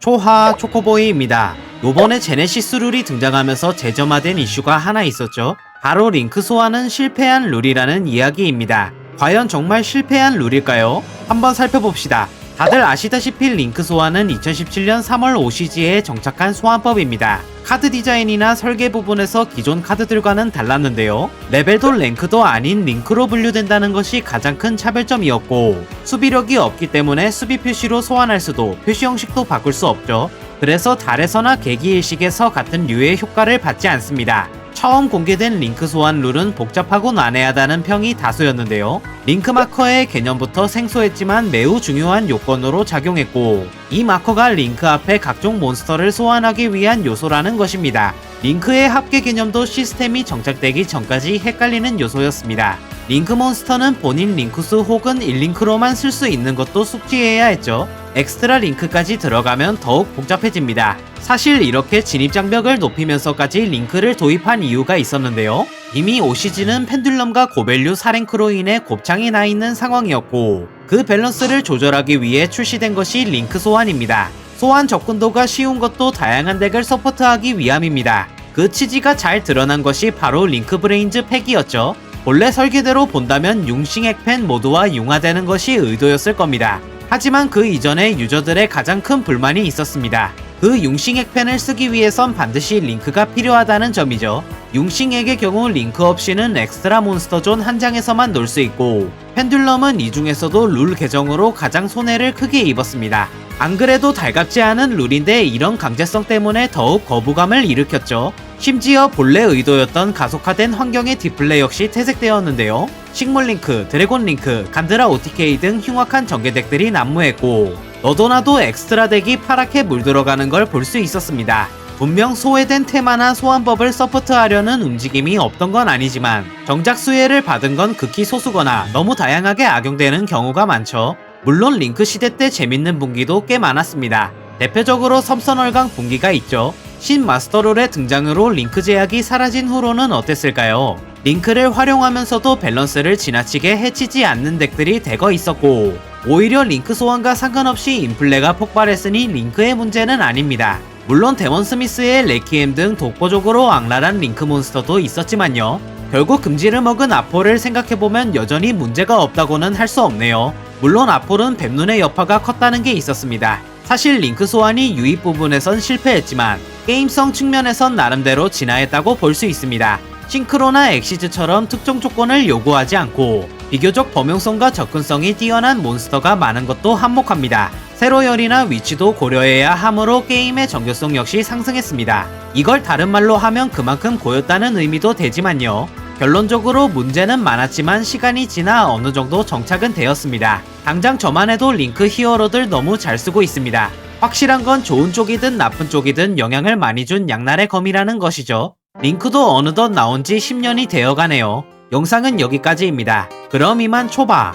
초하 초코보이입니다. 요번에 제네시스 룰이 등장하면서 재점화된 이슈가 하나 있었죠. 바로 링크 소환은 실패한 룰이라는 이야기입니다. 과연 정말 실패한 룰일까요? 한번 살펴봅시다. 다들 아시다시피 링크 소환은 2017년 3월 OCG에 정착한 소환법입니다. 카드 디자인이나 설계 부분에서 기존 카드들과는 달랐는데요. 레벨도 랭크도 아닌 링크로 분류된다는 것이 가장 큰 차별점이었고 수비력이 없기 때문에 수비 표시로 소환할 수도 표시 형식도 바꿀 수 없죠. 그래서 달에서나 계기일식에서 같은 류의 효과를 받지 않습니다. 처음 공개된 링크 소환 룰은 복잡하고 난해하다는 평이 다수였는데요. 링크 마커의 개념부터 생소했지만 매우 중요한 요건으로 작용했고, 이 마커가 링크 앞에 각종 몬스터를 소환하기 위한 요소라는 것입니다. 링크의 합계 개념도 시스템이 정착되기 전까지 헷갈리는 요소였습니다. 링크 몬스터는 본인 링크수 혹은 1링크로만 쓸 수 있는 것도 숙지해야 했죠. 엑스트라 링크까지 들어가면 더욱 복잡해집니다. 사실 이렇게 진입장벽을 높이면서까지 링크를 도입한 이유가 있었는데요. 이미 OCG는 펜듈럼과 고밸류 4랭크로 인해 곱창이 나 있는 상황이었고 그 밸런스를 조절하기 위해 출시된 것이 링크 소환입니다. 소환 접근도가 쉬운 것도 다양한 덱을 서포트하기 위함입니다. 그 취지가 잘 드러난 것이 바로 링크 브레인즈 팩이었죠. 본래 설계대로 본다면 융싱 핵펜 모두와 융화되는 것이 의도였을 겁니다. 하지만 그 이전에 유저들의 가장 큰 불만이 있었습니다. 그 융싱 핵펜을 쓰기 위해선 반드시 링크가 필요하다는 점이죠. 융싱액의 경우 링크 없이는 엑스트라 몬스터존 한 장에서만 놀 수 있고 펜듈럼은 이 중에서도 룰 개정으로 가장 손해를 크게 입었습니다. 안 그래도 달갑지 않은 룰인데 이런 강제성 때문에 더욱 거부감을 일으켰죠. 심지어 본래 의도였던 가속화된 환경의 디플레이 역시 퇴색되었는데요. 식물 링크, 드래곤 링크, 간드라 OTK 등 흉악한 전개덱들이 난무했고 너도나도 엑스트라 덱이 파랗게 물들어가는 걸 볼 수 있었습니다. 분명 소외된 테마나 소환법을 서포트하려는 움직임이 없던 건 아니지만 정작 수혜를 받은 건 극히 소수거나 너무 다양하게 악용되는 경우가 많죠. 물론 링크 시대 때 재밌는 분기도 꽤 많았습니다. 대표적으로 섬선월강 분기가 있죠. 신 마스터롤의 등장으로 링크 제약이 사라진 후로는 어땠을까요? 링크를 활용하면서도 밸런스를 지나치게 해치지 않는 덱들이 대거 있었고 오히려 링크 소환과 상관없이 인플레가 폭발했으니 링크의 문제는 아닙니다. 물론 데몬 스미스의 레키엠 등 독보적으로 악랄한 링크 몬스터도 있었지만요. 결국 금지를 먹은 아폴을 생각해보면 여전히 문제가 없다고는 할 수 없네요. 물론 아폴은 뱀눈의 여파가 컸다는 게 있었습니다. 사실 링크 소환이 유입 부분에선 실패했지만 게임성 측면에선 나름대로 진화했다고 볼 수 있습니다. 싱크로나 엑시즈처럼 특정 조건을 요구하지 않고 비교적 범용성과 접근성이 뛰어난 몬스터가 많은 것도 한몫합니다. 세로 열이나 위치도 고려해야 하므로 게임의 정교성 역시 상승했습니다. 이걸 다른 말로 하면 그만큼 고였다는 의미도 되지만요. 결론적으로 문제는 많았지만 시간이 지나 어느 정도 정착은 되었습니다. 당장 저만 해도 링크 히어로들 너무 잘 쓰고 있습니다. 확실한 건 좋은 쪽이든 나쁜 쪽이든 영향을 많이 준 양날의 검이라는 것이죠. 링크도 어느덧 나온 지 10년이 되어 가네요. 영상은 여기까지입니다. 그럼 이만 초바.